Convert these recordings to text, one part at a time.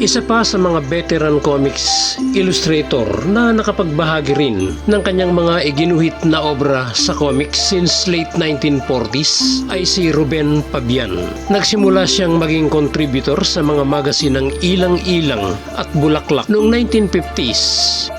Isa pa sa mga veteran comics illustrator na nakapagbahagi rin ng kanyang mga iginuhit na obra sa comics since late 1940s ay si Ruben Pabian. Nagsimula siyang maging contributor sa mga magasin ng Ilang-Ilang at Bulaklak noong 1950s.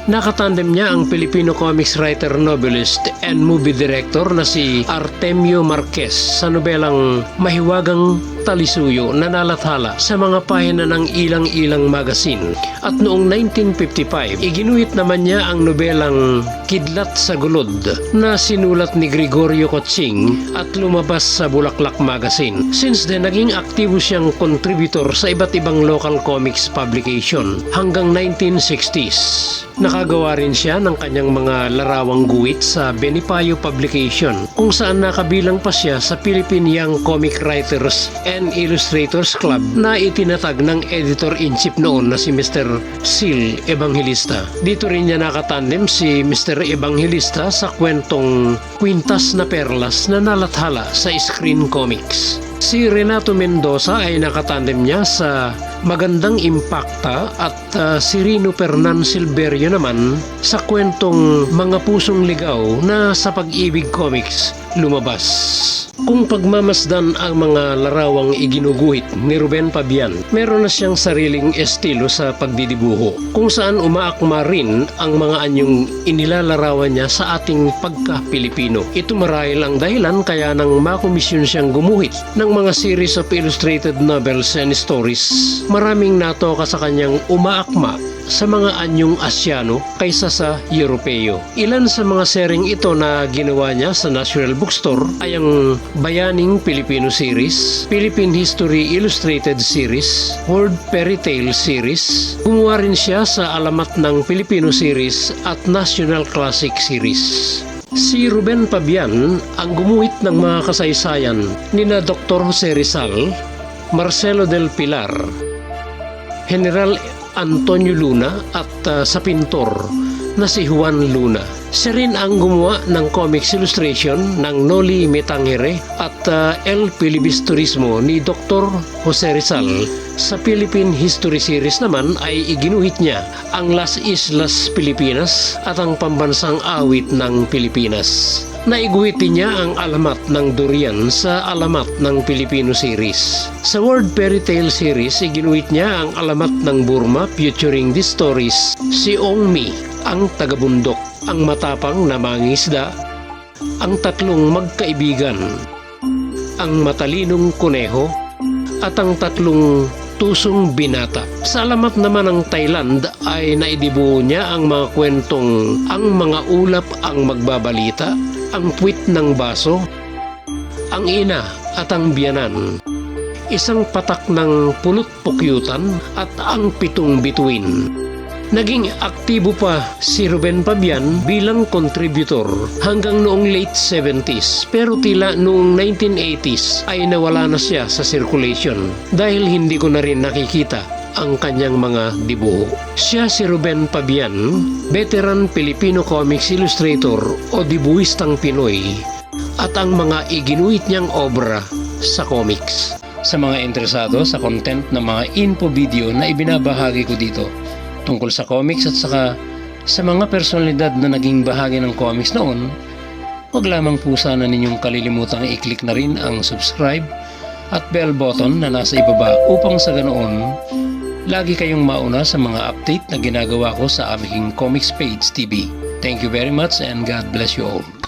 Nakatandem niya ang Filipino comics writer, novelist, and movie director na si Artemio Marquez sa nobelang Mahiwagang Talisuyo na nalathala sa mga pahina ng Ilang-Ilang Magazine. At noong 1955, iginuhit naman niya ang nobelang Kidlat sa Gulod na sinulat ni Gregorio Coching at lumabas sa Bulaklak Magazine. Since then, naging aktibo siyang contributor sa iba't ibang local comics publication hanggang 1960s. Nakagawa rin siya ng kanyang mga larawang guwit sa Benipayo Publication kung saan nakabilang pa siya sa Philippine Young Comic Writers and Illustrators Club na itinatag ng editor-in-chief noon na si Mr. Sil Evangelista. Dito rin niya nakatandem si Mr. Evangelista sa kwentong Quintas na Perlas na nalathala sa Screen Comics. Si Renato Mendoza ay nakatandem niya sa Magandang Impacta at uh, si Rino Fernan Silverio naman sa kwentong Mga Pusong Ligaw na sa Pag-ibig Comics lumabas. Kung pagmamasdan ang mga larawang iginuguhit ni Ruben Pabian, meron na siyang sariling estilo sa pagdidibuho, kung saan umaakma rin ang mga anyong inilalarawan niya sa ating pagka-Pilipino. Ito marahil ang dahilan kaya nang makomisyon siyang gumuhit ng mga series of illustrated novels and stories. Maraming natoka sa kanyang umaakma sa mga anyong Asyano kaysa sa Europeo. Ilan sa mga sering ito na ginawa niya sa National Bookstore ay ang Bayaning Filipino Series, Philippine History Illustrated Series, World Fairy Tale Series. Gumawa rin siya sa Alamat ng Filipino Series at National Classic Series. Si Ruben Pabian ang gumuhit ng mga kasaysayan ni na Dr. Jose Rizal, Marcelo del Pilar, General Antonio Luna at uh, sa pintor na si Juan Luna. Siya rin ang gumawa ng comics illustration ng Noli Metangere at uh, El Filibusterismo ni Dr. Jose Rizal. Sa Philippine History Series naman ay iginuhit niya ang Las Islas Pilipinas at ang pambansang awit ng Pilipinas. Naiguhiti niya ang alamat ng durian sa alamat ng Filipino series. Sa World Fairy Tale series, iginuhit niya ang alamat ng Burma featuring these stories. Si Ong Mi, ang tagabundok, ang matapang na mangisda, ang tatlong magkaibigan, ang matalinong kuneho, at ang tatlong tusong binata. Sa alamat naman ng Thailand ay naidibuo niya ang mga kwentong ang mga ulap ang magbabalita, ang puwit ng baso, ang ina at ang biyanan, isang patak ng pulot pukyutan at ang pitong bituin. Naging aktibo pa si Ruben Pabian bilang contributor hanggang noong late 70s pero tila noong 1980s ay nawala na siya sa circulation dahil hindi ko na rin nakikita ang kanyang mga dibuho. Siya si Ruben Pabian, veteran Filipino comics illustrator o dibuhistang Pinoy at ang mga iginuit niyang obra sa comics. Sa mga interesado sa content ng mga info video na ibinabahagi ko dito, tungkol sa comics at saka sa mga personalidad na naging bahagi ng comics noon, huwag lamang po sana ninyong kalilimutang i-click na rin ang subscribe at bell button na nasa ibaba upang sa ganoon, lagi kayong mauna sa mga update na ginagawa ko sa aming Comics Page TV. Thank you very much and God bless you all.